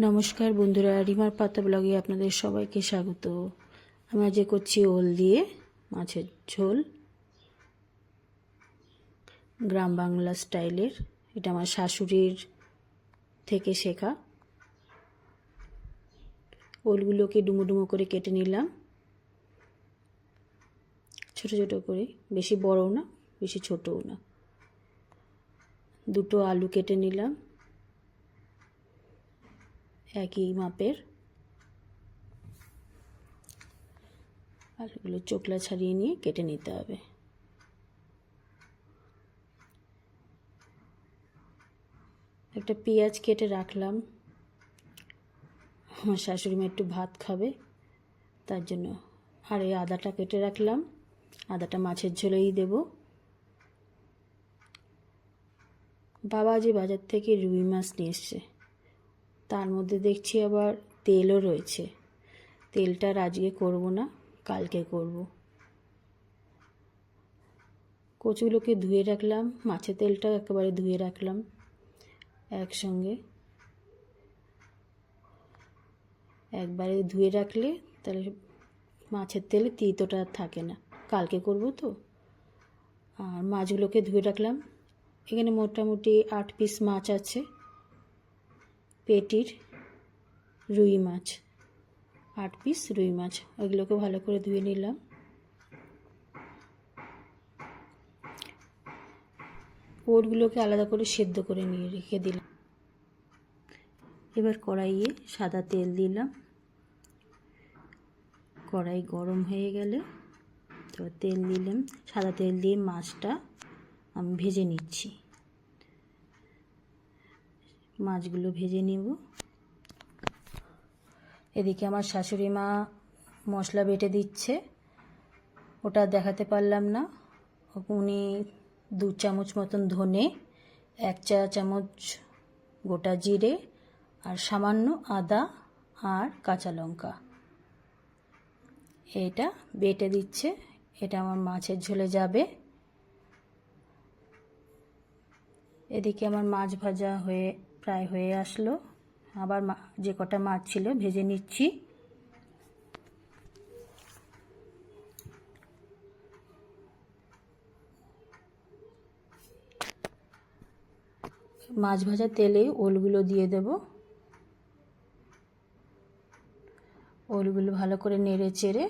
নমস্কার বন্ধুরা, রিমার পাতা ব্লগে আপনাদের সবাইকে স্বাগত। আমি আজকে করছি ওল দিয়ে মাছের ঝোল, গ্রাম বাংলা স্টাইলের। এটা আমার শাশুড়ির থেকে শেখা। ওলগুলোকে ডুমো ডুমো করে কেটে নিলাম। ছোট ছোট করে, বেশি বড়ও না, বেশি ছোটও না। দুটো আলু কেটে নিলাম। একই মাপের। আলুগুলো চোকলা ছাড়িয়ে নিয়ে কেটে নিতে হবে। একটা পেঁয়াজ কেটে রাখলাম। আমার শাশুড়ি মা একটু ভাত খাবে, তার জন্য আর এই আদাটা কেটে রাখলাম। আদাটা মাছের ঝোলেই দেব। বাবা যে বাজার থেকে রুই মাছ নিয়ে এসছে। তার মধ্যে দেখছি আবার তেলও রয়েছে। তেলটা আজকে করব না, কালকে করব। কচুগুলোকে ধুয়ে রাখলাম, মাছের তেলটা একেবারে ধুয়ে রাখলাম একসঙ্গে। একবারে ধুয়ে রাখলে তাহলে মাছের তেলে তিতোটা থাকে না। কালকে করব তো। আর মাছগুলোকে ধুয়ে রাখলাম। এখানে মোটামুটি আট পিস মাছ আছে। পেটির রুই মাছ, আট পিস রুই মাছ। ওইগুলোকে ভালো করে ধুয়ে নিলাম। ওরগুলোকে আলাদা করে সেদ্ধ করে নিয়ে রেখে দিলাম। এবার কড়াইয়ে সাদা তেল দিলাম। কড়াই গরম হয়ে গেলে তো তেল দিলাম। সাদা তেল দিয়ে মাছটা আমি ভেজে নিচ্ছি। মাছগুলো ভেজে নেব। এদিকে আমার শাশুড়ি মা মশলা বেটে দিচ্ছে। ওটা দেখাতে পারলাম না। উনি দু চামচ মতন ধনে, এক চা চামচ গোটা জিরে আর সামান্য আদা আর কাঁচা লঙ্কা। এটা বেটে দিচ্ছে। এটা আমার মাছের ঝোলে যাবে। এদিকে আমার মাছ ভাজা হয়ে প্রায় হয়ে আসলো। আবার যে কটা মাছ ছিল ভেজে নিচ্ছি। মাছ ভাজা তেলে ওলগুলো দিয়ে দেব। ওলগুলো ভালো করে নেড়ে চেড়ে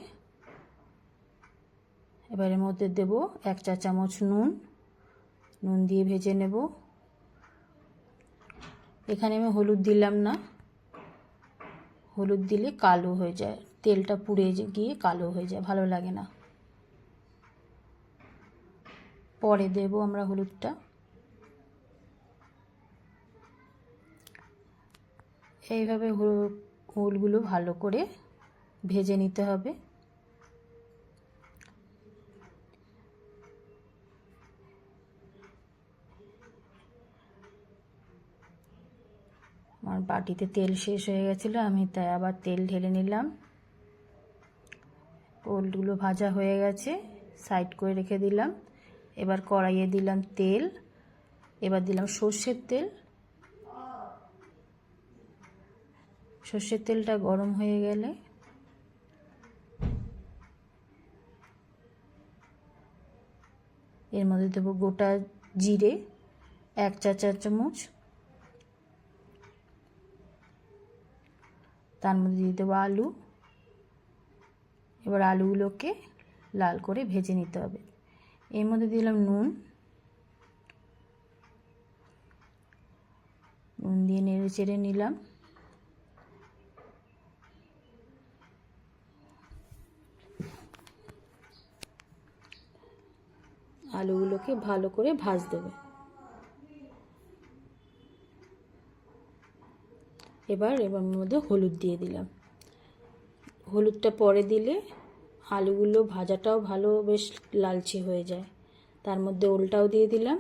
এবার এর মধ্যে দেব এক চা চামচ নুন। নুন দিয়ে ভেজে নেব। এখানে আমি হলুদ দিলাম না। হলুদ দিলে কালো হয়ে যায়। তেলটা পুড়ে গিয়ে কালো হয়ে যায়, ভালো লাগে না। পরে দেব আমরা হলুদটা। এইভাবে হোলগুলো ভালো করে ভেজে নিতে হবে। আমার বাটিতে তেল শেষ হয়ে গেছিল, আমি তাই আবার তেল ঢেলে নিলাম। ওলগুলো ভাজা হয়ে গেছে, সাইড করে রেখে দিলাম। এবার কড়াইয়ে দিলাম তেল, এবার দিলাম সর্ষের তেল। সর্ষের তেলটা গরম হয়ে গেলে এর মধ্যে দেবো গোটা জিরে, এক চা চা চামচ তার মধ্যে দিয়ে দেবো আলু। এবার আলুগুলোকে লাল করে ভেজে নিতে হবে। এর মধ্যে দিলাম নুন। নুন দিয়ে নেড়ে চেড়ে নিলাম। আলুগুলোকে ভালো করে ভাজ দেবে এবার এবার মধ্যে হলুদ দিয়ে দিলাম। হলুদটা পরে দিলে আলুগুলো ভাজাটাও ভালো বেশ লালচে হয়ে যায়। তার মধ্যে ওলটাও দিয়ে দিলাম।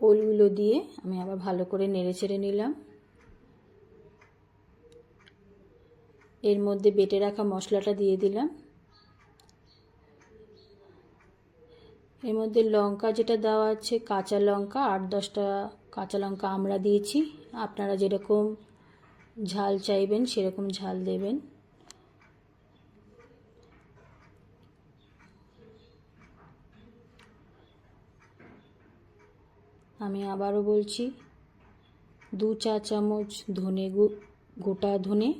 ওলগুলো দিয়ে আমি আবার ভালো করে নেড়ে ছেড়ে নিলাম। এর মধ্যে বেটে রাখা মশলাটা দিয়ে দিলাম। এর মধ্যে লঙ্কা যেটা দেওয়া আছে, কাঁচা লঙ্কা, আট দশটা কাঁচা লঙ্কা আমরা দিয়েছি। আপনারা যেরকম ঝাল চাইবেন, সেরকম ঝাল দেবেন। আমি আবারও বলছি, দু চা চামচ ধনে গোটা ধনে,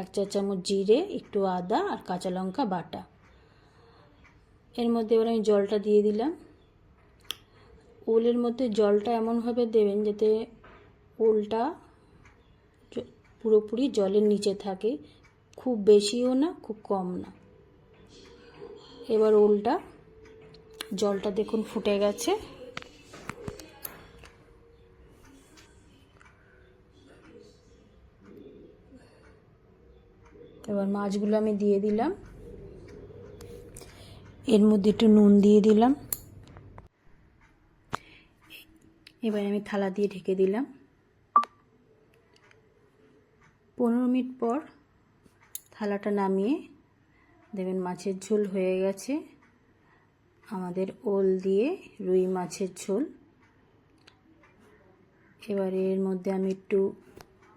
এক চা চামচ জিরে, একটু আদা আর কাঁচা লঙ্কা বাটা। এর মধ্যে এবার আমি জলটা দিয়ে দিলাম। ওলের মধ্যে জলটা এমনভাবে দেবেন যাতে ওলটা পুরোপুরি জলের নিচে থাকে। খুব বেশিও না, খুব কম না। এবার ওলটা, জলটা দেখুন ফুটে গেছে। এবার মাছগুলো আমি দিয়ে দিলাম। এর মধ্যে একটু নুন দিয়ে দিলাম। এবার আমি থালা দিয়ে ঢেকে দিলাম। পনেরো মিনিট পর থালাটা নামিয়ে দেখবেন মাছের ঝোল হয়ে গেছে। আমাদের ওল দিয়ে রুই মাছের ঝোল। এবার এর মধ্যে আমি একটু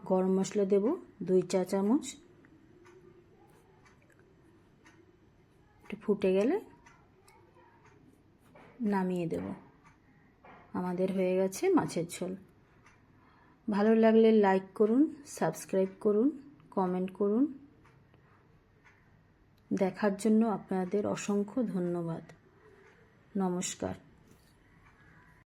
গরম মশলা দেব, দুই চা চামচ। একটু ফুটে গেলে নামিয়ে দেব। আমাদের হয়ে গেছে মাছের ঝোল। ভালো লাগলে লাইক করুন সাবস্ক্রাইব করুন কমেন্ট করুন। দেখার জন্য আপনাদের অসংখ্য ধন্যবাদ। নমস্কার।